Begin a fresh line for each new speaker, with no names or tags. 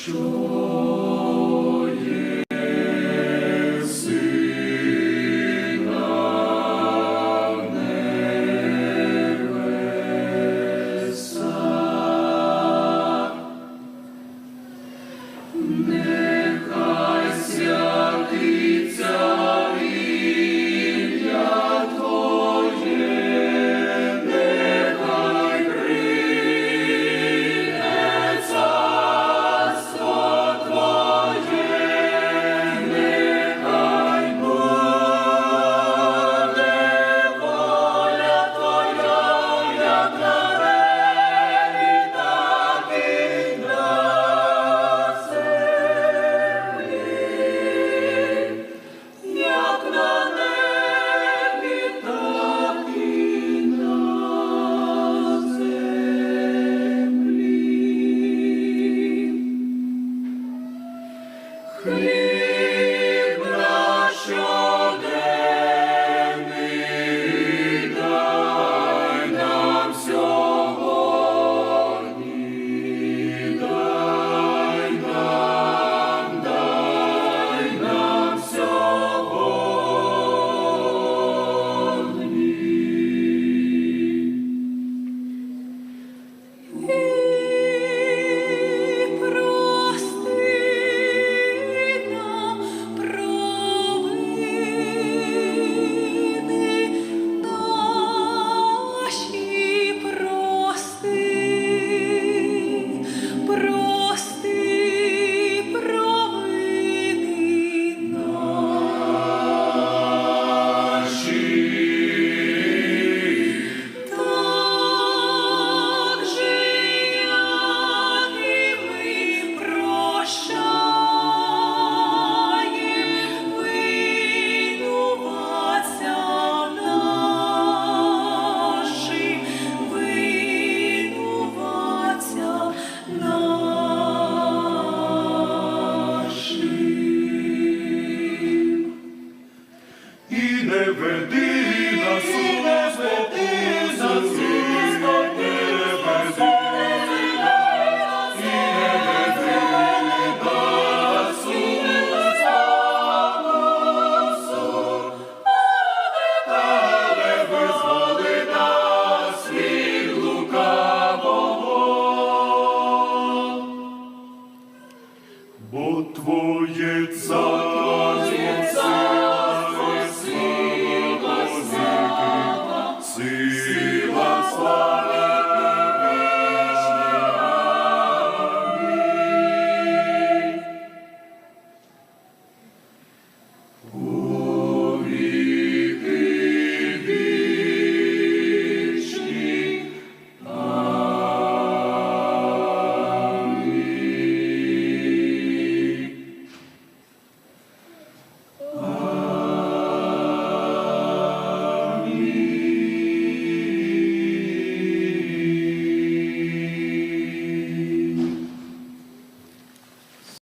sure. Хліб наш щоденний дай нам сьогодні, дай нам, дай нам сьогодні.
Твоє царство